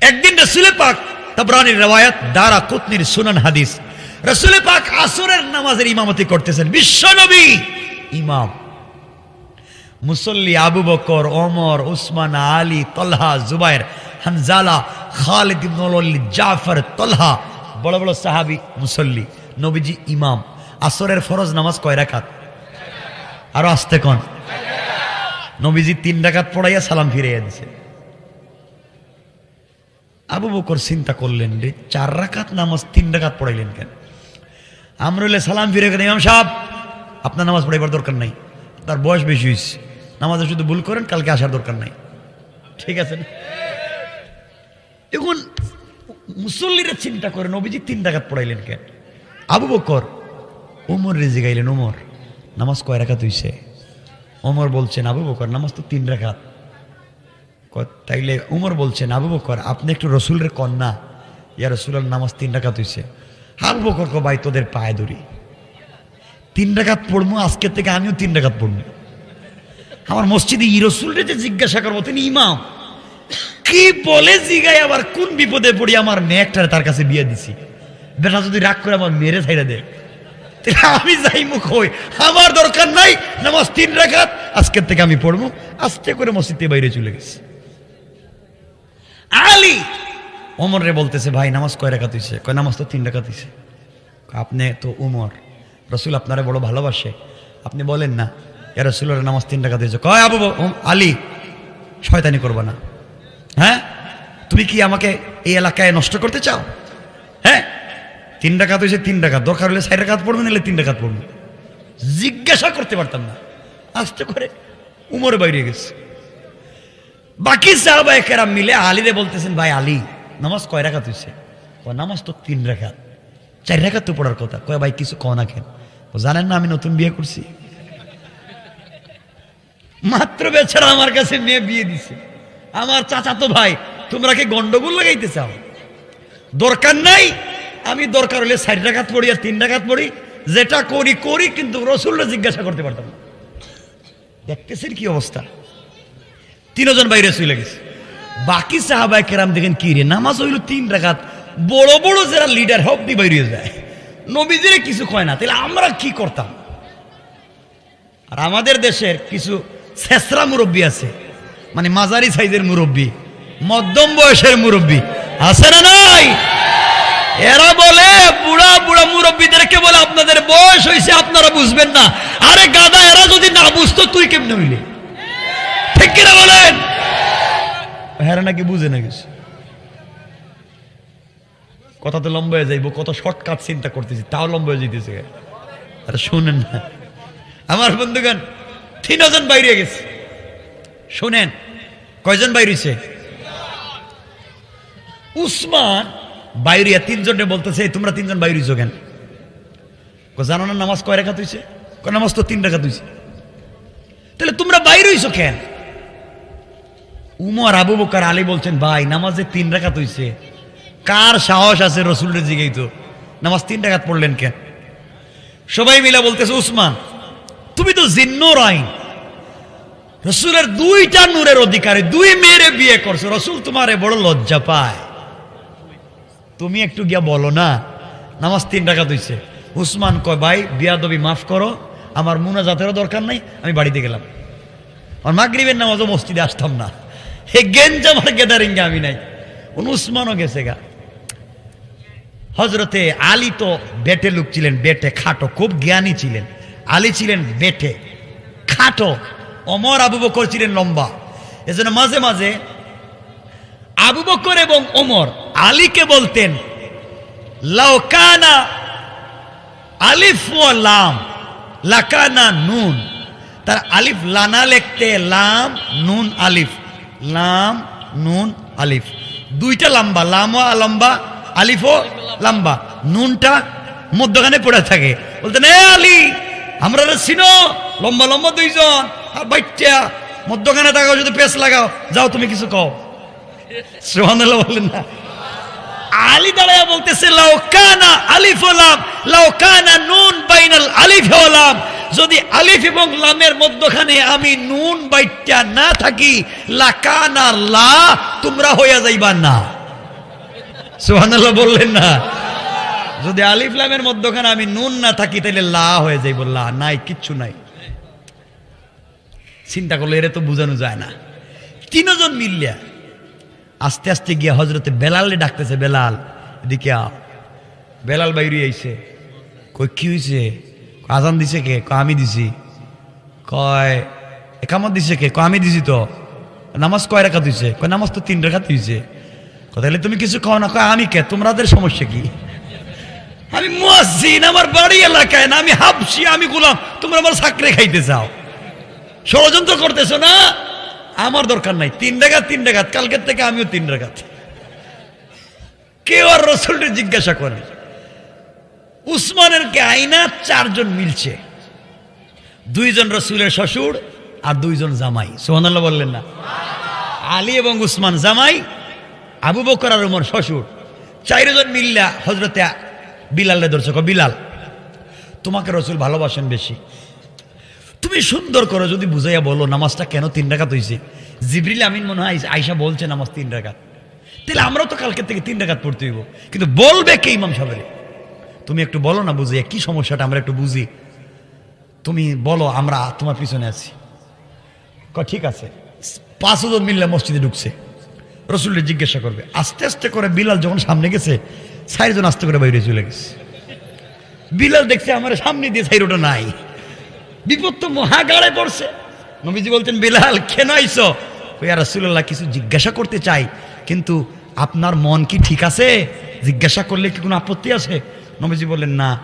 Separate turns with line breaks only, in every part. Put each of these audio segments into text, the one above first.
একদিন রসুলে পাক তাবরানির রেওয়ায়াত দারা কুতনির সুনান হাদিস। রসুলে পাক আসরের নামাজের ইমামতি করতেছেন। বিশ্বনবী ইমাম। মুসল্লি আবু বকর, ওমর, উসমান, আলী, তলহা, জুবাইর, হানজালা, খালিদ জাফর, তলহা, বড় বড় সাহাবী, মুসল্লি, নবীজি ইমাম। আসরের ফরজ নামাজ কয় রাকাত? আরও আসতে কোন? নবীজি তিন রাকাত পড়াইয়া সালাম ফিরাইয়া দিছে। আবু বকর চিন্তা করলেন রে চার রাকাত নামাজ, তিন রাকাত পড়াইলেন কেন? আমরা সালাম ফিরে গেলেন, ইমাম সাহেব, আপনার নামাজ পড়াইবার দরকার নাই। তার বয়স বেশি হয়েছে নামাজে শুধু ভুল করেন, কালকে আসার দরকার নাই। ঠিক আছে না? এখন মুসল্লিরা চিন্তা করেন অভিজিৎ তিন রাকাত পড়াইলেন কেন? আবু বকর, ওমর রেজে গাইলেন, ওমর, নামাজ কয় রাকাত হইছে? ওমর বলছেন, আবু বকর, নামাজ তো তিন রাকাত। ক- তাইলে উমর বলছেন আবু বকর, আপনি একটু রসুলের কন্যা। ইয়া রসুলের নামাজ তিন রাকাত হইছে। আবু বকর ভাই, তোদের পায়ে ধরি তিন রাকাত পড়ব আজকের থেকে আমিও তিন রাকাত পড়ব আমার মসজিদে ই রসুলরে যে জিজ্ঞাসা করব, তিনি ইমাম। কি বলে জিগাই আবার কোন বিপদে পড়ি, আমার মেয়েটারে তার কাছে বিয়ে দিছি। বেটা, যদি রাগ করে আমার মেরে ছাইড়া দে। আমি যাই মুখ হই। আমার দরকার নাই, নামাজ তিন রাখাত আজকের থেকে আমি পড়ব আস্তে করে মসজিদে বাইরে চলে গেছি। আলী। ওমর রে বলতেছে ভাই নামাজ কয় রাখাত হইছে? কয় নামাজ তো তিন রাখাত হইছে। কয়, আপনি তো উমর। রসুল আপনারে বড় ভালোবাসে। আপনি বলেন না এ রসুলের নামাজ তিন রাখাত দিয়েছে কয় আবু আলী শয়তানি করবা না। হ্যাঁ? তুমি কি আমাকে এই এলাকায় নষ্ট করতে চাও? হ্যাঁ? তিন ডাকাত হয়েছে তিন ডাকাত দরকার হলে সাইড ডাকাত পড়বে নাহলে তিন ডাকাত পড়বে। জিজ্ঞাসা করতে পারতাম না। আস্তে করে উমরে বাইরে গেছে। বাকি সাহাবায়ে কেরাম মিলে আলীরে বলতেছেন, ভাই আলী, নামাজ কয় রাখাত হয়েছে কয়, নামাজ তো তিন রাখাত চার রাখাত তো পড়ার কথা। কয়, ভাই, কিছু কও না কেন? জানেন না, আমি নতুন বিয়ে করছি। মাত্র বেচারা আমার কাছে মেয়ে বিয়ে দিছে। আমার চাচা তো ভাই, তোমরা কি গন্ডগোল লাগাইতে চাও? দরকার নাই, আমি দরকার হলে ষাট টাকাত পড়ি আর তিন টাকাত পড়ি। যেটা করি করি, কিন্তু রসুল্লা জিজ্ঞাসা করতে পারতাম দেখতেছেন কি অবস্থা? তিনজন বাইরে শুয়ে গেছে। বাকি সাহাবাই কেরাম দেখেন কি রে, নামাজ হইল তিন রাখাত বড় বড় যারা লিডার হব দি বাইরে যায়। নবীজিরে কিছু কয় না, তাহলে আমরা কি করতাম? আর আমাদের দেশের কিছু শেষরা মুরব্বী আছে মানে মাঝারি সাইজের মুরব্বী, মধ্যম বয়সের মুরব্বী, আছে না নাই? এরা বলে, বুড়া বুড়া মুরব্বীদেরকে বলে, আপনাদের বয়স হয়েছে আপনারা বুঝবেন না। আরে গাদা, এরা যদি না বুঝতো, তুই কেমনে হইলে? কিনা বলেন? হ্যাঁ নাকি বুঝে না কিছু? কথা তো লম্বা হয়ে যাইব কত শর্টকাট চিন্তা করতেছি তাও লম্বা হয়ে যেতেছে আরে শুনেন না। আমার বন্ধুগণ তিনজন বাইরে গেছে। শোনেন কয়জন বাইরেছে? উসমান বাইরিয়া তিনজনে বলতেছে তোমরা তিনজন বাইরেছ কেন? জানো না নামাজ কয় রেখা তুইছে কয়, নামাজ তো তিন রেখা তুইছে তাহলে তোমরা বাইরে হইছো কেন? উমর আবু বকর আলী বলছেন, ভাই, নামাজে তিন রেখা তুইছে কার সাহস আছে রসুলের জিগেই তো? নামাজ তিন রেখাত পড়লেন কেন? সবাই মিলে বলতেছে, উসমান, তুমি তো জিন্নর আইন। রসুলের দুইটা নূরের অধিকারী, দুই মেয়েরে বিয়ে করছ। রসুল তোমারে বড় লজ্জা পায়। তুমি একটু গিয়া বলো না, নামাজ তিন টাকা দিচ্ছে উসমান কয়, ভাই বিয়া দবি মাফ করো। আমার মুনা জাতেরও দরকার নাই, আমি বাড়িতে গেলাম। আর মাগরিবের নামাজও মসজিদে আসতাম না। হে গেঞ্জ আমার গ্যাদারিং আমি নাই। উসমানও গেছে গা। হজরতে আলী তো বেটে লোক ছিলেন, বেটে, খাটো, খুব জ্ঞানী ছিলেন। আলী ছিলেন বেটে, খাটো অমর আবু বকর ছিলেন লম্বা। এজন্য মাঝে মাঝে আবু বকর এবং ওমর আলীকে বলতেন লাউকানা আলিফ লাম, লাকানা নুন। তার আলিফ লানা লিখতে লাম, নুন, আলিফ। লাম, নুন, আলিফ। দুইটা লম্বা লামও লম্বা আলিফও লম্বা। নুনটা মধ্যখানে পড়ে থাকে। বলতেন, এ আলী, আমরা চিনো, লম্বা লম্বা দুইজন, আর বাচ্চা মধ্যখানে থাকাও যদি পেস লাগাও, যাও তুমি কিছু কও সোহানাল্লাহ বললেন না। আলী দাঁড়ায় বলতেছে লাউকানা আলিফ ও লাম লাউকানা নুন বাইনাল আলিফ ও লাম। যদি আলিফ এবং লামের মধ্যখানে আমি নুন বাইটা না থাকি লাকানা লা, তোমরা হইয়া যাইবা না। সুহানাল্লাহ বললেন না। যদি আলিফ লামের মধ্যখানে আমি নুন না থাকি তাহলে লা হয়ে যাই বললা নাই, কিচ্ছু নাই। চিন্তা করলে এরা তো বোঝানো যায় না। তিনজন মিললিয়া আস্তে আস্তে গিয়া হজরতে বেলালে ডাকতেছে, বেলাল, এদিকে বেলাল বাইরে আইছে। কই, কি হয়েছে আজান দিছে কে? আমি দিছি। কয়, একামত দিছে কে? কয়, আমি দিছি তো। নামাজ কয় রেখা দিছে কয়, নামাজ তো তিন রেখা দিয়েছে তাহলে তুমি কিছু খাও না। কয়, আমি কে? তোমাদের সমস্যা কি? আমি মুয়াজ্জিন, আমার বাড়ি এলাকায় না, আমি হাবছি আমি গুলাম। তোমরা আমার সাকরে খাইতে চাও। ষড়যন্ত্র করতেছো না? আমার দরকার নাই। তিন ডাকাত তিন ডাকাত কালকের থেকে আমিও তিন ডাকাত কেউ আর রসুলটা জিজ্ঞাসা করে উসমানের আইনা চারজন মিলছে। দুইজন রসুলের শ্বশুর আর দুইজন জামাই। সোহানাল্লাহ বললেন না। আলী এবং উসমান জামাই আবু বকর আর উমর শ্বশুর। চারজন মিল্লা হজরতে বিলালে কয়, বিলাল তোমাকে রসুল ভালোবাসেন বেশি। তুমি সুন্দর করো যদি বুঝাইয়া বলো নামাজটা কেন তিন রাকাত হয়েছে জিবরিল আমিন মনে হয় আইসা বলছে নামাজ তিন রাকাত। তাহলে আমরাও তো কালকে থেকে তিন রাকাত পড়তে হইব। কিন্তু বলবে কে ইমাম সাহেবের? তুমি একটু বলো না বুঝিয়া, কি সমস্যাটা? আমরা একটু বুঝি। তুমি বলো, আমরা তোমার পিছনে আছি। ঠিক আছে। পাঁচজন মিললে মসজিদে ঢুকছে। রসুল্লে জিজ্ঞাসা করবে, আস্তে আস্তে করে বিলাল যখন সামনে গেছে, চারজন আস্তে করে বাইরে চলে গেছে। বিলাল দেখছে আমার সামনে দিয়ে সাইরোটা নাই। বিপদ তো মহাগাড়ে পড়ছে। নবীজি বলতেন, বিলাল, কেন আইসো ওই রাসুল্লাহ কিছু জিজ্ঞাসা করতে চাই, কিন্তু আপনার মন কি ঠিক আছে? জিজ্ঞাসা করলে কি কোনো আপত্তি আছে? নবীজি বললেন, না,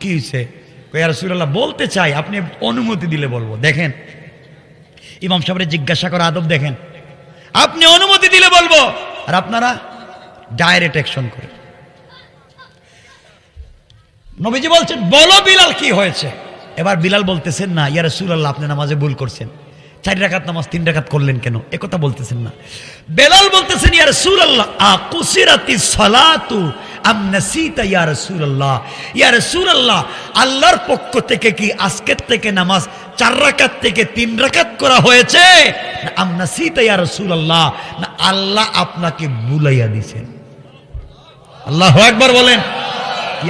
কি হয়েছে রাসুল্লাহ বলতে চাই, আপনি অনুমতি দিলে বলব। দেখেন, ইমাম সাহেবের জিজ্ঞাসা করা আদব দেখেন। আপনি অনুমতি দিলে বলব। আর আপনারা ডাইরেক্ট অ্যাকশন করে নবীজি বলছেন, বলো বিলাল, কি হয়েছে? এবার বিলাল বলতেছেন, না, ইয়া রাসূলুল্লাহ, আপনি নামাজে ভুল করছেন। চার রাকাত নামাজ, তিন রাকাত করলেন কেন? একথা বলতেছেন না। বেলাল বলতেছেন ইয়ার ইয়া রাসূলুল্লাহ আকুসিরাতি সালাতু ইয়া আল্লাহর পক্ষ থেকে কি আজকের থেকে নামাজ চার রাকাত থেকে তিন রাকাত করা হয়েছে? না, আম নাসিতা ইয়া রাসূলুল্লাহ, না আল্লাহ আপনাকে ভুলাইয়া দিয়েছেন। আল্লাহু আকবার বলেন।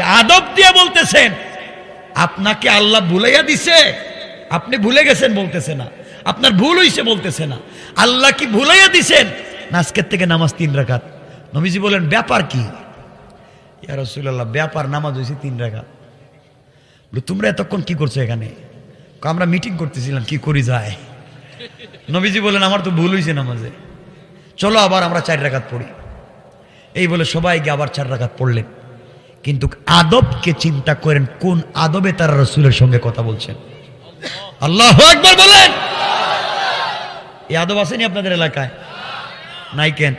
আদব দিয়ে বলতেছেন, আপনাকে আল্লাহ ভুলাইয়া দিছে? আপনি ভুলে গেছেন বলতেছে না। আপনার ভুল হইছে বলতেছে না। আল্লাহ কি ভুলাইয়া দিছেন? আজকের থেকে নামাজ তিন রাকাত। নবীজি বলেন, ব্যাপার কি? ইয়া রাসূলুল্লাহ ব্যাপার নামাজ হয়েছে তিন রাকাত। বলে, তোমরা এতক্ষণ কি করছ এখানে? আমরা মিটিং করতেছিলাম কি করি যায়? নবীজি বলেন আমার তো ভুল হয়েছে নামাজে। চলো আবার আমরা চার রাকাত পড়ি। এই বলে সবাই সবাইকে আবার চার রাকাত পড়লেন। কিন্তু আদবকে চিন্তা করেন কোন আদবে তারা রসুলের সঙ্গে কথা বলছেন? আল্লাহ একবার বলেন! এই আদব আসেনি আপনাদের এলাকায়? নাই কেন?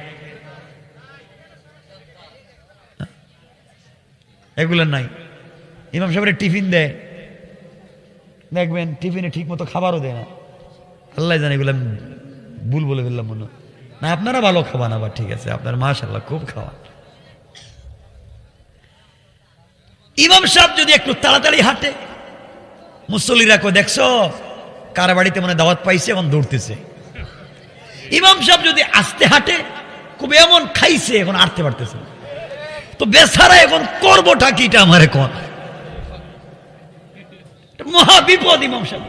এগুলো নাই। ইমাম সাহেবের টিফিন দেয়। দেখবেন টিফিনে ঠিক মতো খাবারও দেয় না। আল্লাহ জানে এগুলো আমি ভুল বলে ফেললাম মনে না, আপনারা ভালো খাওয়ান আবার, ঠিক আছে। আপনার মাশাল্লাহ খুব খাওয়ান। ইমাম সাহেব যদি একটু তাড়াতাড়ি হাঁটে, মুসল্লিরা কো দেখছ, কার বাড়িতে মানে দাওয়াত পাইছে এখন দৌড়তেছে। ইমাম সাহেব যদি আস্তে হাঁটে, খুব এমন খাইছে, এখন আটতে পারতেছে না। তো বেচারা এখন করবোটা কিটা আমার এখন মহা বিপদ ইমাম সাহেব।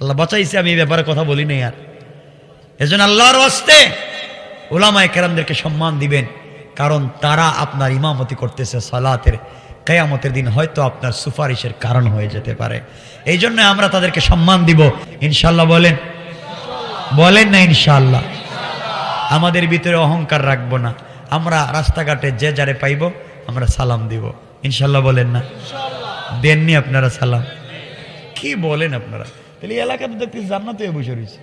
আল্লাহ বাঁচাইছে, আমি এই ব্যাপারে কথা বলি নাই আর। এজন্য আল্লাহর ওয়াস্তে ওলামায় কেরামদেরকে সম্মান দিবেন, কারণ তারা আপনার ইমামতি করতেছে সালাতের কেয়ামতের দিন, হয়তো আপনার সুপারিশের কারণ হয়ে যেতে পারে। এই জন্য আমরা তাদেরকে সম্মান দিব। ইনশাল্লাহ বলেন? বলেন না ইনশাল্লাহ আমাদের ভিতরে অহংকার রাখব না। আমরা রাস্তাঘাটে যে যারে পাইব আমরা সালাম দিব। ইনশাল্লাহ বলেন না? দেননি আপনারা সালাম? কি বলেন আপনারা? তাহলে এলাকাতে দেখতে জান্নাতে বসে রয়েছে।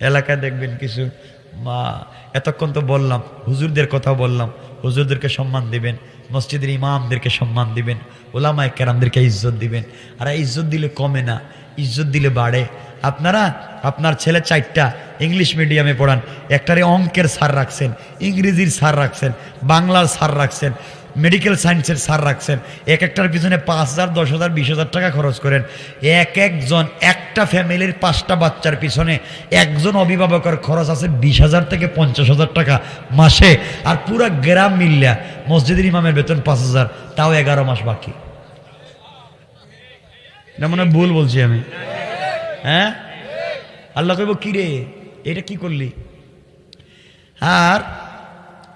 এলাকায় দেখবেন কিছু মা এতক্ষণ তো বললাম হুজুরদের কথা বললাম হুজুরদেরকে সম্মান দিবেন মসজিদের ইমামদেরকে সম্মান দিবেন ওলামায় কেরামদেরকে ইজ্জত দিবেন। আর ইজ্জত দিলে কমে না ইজ্জত দিলে বাড়ে। আপনারা, আপনার ছেলে চারটা ইংলিশ মিডিয়ামে পড়ান। একটারে অঙ্কের সার রাখছেন, ইংরেজির সার রাখছেন, বাংলার সার রাখছেন মেডিকেল সায়েন্সের সার রাখছেন। এক একটার পিছনে পাঁচ হাজার, দশ হাজার, বিশ হাজার টাকা খরচ করেন। এক একজন, একটা ফ্যামিলির পাঁচটা বাচ্চার পিছনে একজন অভিভাবকের খরচ আছে বিশ হাজার থেকে পঞ্চাশ হাজার টাকা মাসে। আর পুরা গ্রাম মিল্লা মসজিদের ইমামের বেতন পাঁচ হাজার, তাও এগারো মাস বাকি। না, মনে ভুল বলছি আমি। হ্যাঁ? আল্লাহ কইব, কিরে, এটা কি করলি? আর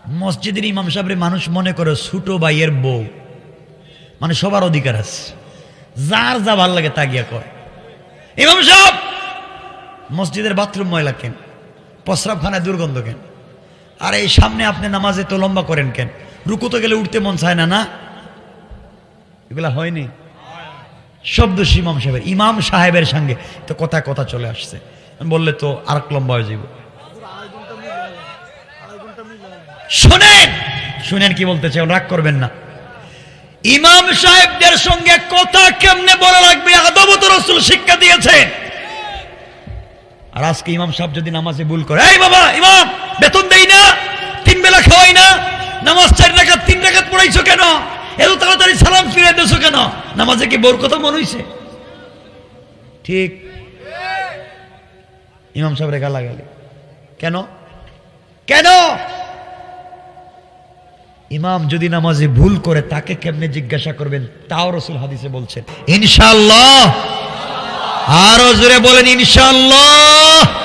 মসজিদের ইমাম সাহেবের মানুষ মনে করে ছোট ভাইয়ের বউ। মানে সবার অধিকার আছে। যার যা ভালো লাগে তা গিয়া কয়। ইমাম সাহেব, মসজিদের বাথরুম ময়লা কেন? প্রস্রাবখানায় দুর্গন্ধ কেন? আর, এই সামনে আপনি নামাজে তো লম্বা করেন কেন? রুকুতে গেলে উঠতে মন চায় না না? এগুলা হয়নি। শব্দ ইমাম সাহেবের। ইমাম সাহেবের সঙ্গে। তো কথায় কথা চলে আসছে। বললে তো আর লম্বা হয়ে যাইব। শোনেন! শুনেন কি বলতে চাই রাগ করবেন না। ইমাম সাহেবদের সঙ্গে কথা কেমনে বলা লাগবে? আদবত রসুল শিক্ষা দিয়েছে। আর আজকে ইমাম সাহেব যদি নামাজে ভুল করে, এই বাবা, ইমাম, বেতন দেই না, তিন বেলা খাওয়াই না, নামাজ চার রাখাত, তিন রাখাত পড়াইছো কেন? এত তাড়াতাড়ি সালাম ফিরে দিছো কেন? নামাজে কি বোর কথা মনে হইছে? ঠিক। ইমাম সাহেবের গালাগালি কেন? কেন? ইমাম যদি নামাজে ভুল করে তাকে কেমনে জিজ্ঞাসা করবেন? তাও রসুল হাদিসে বলছেন। ইনশাল্লাহ আরও জোরে বলেন ইনশাল্লাহ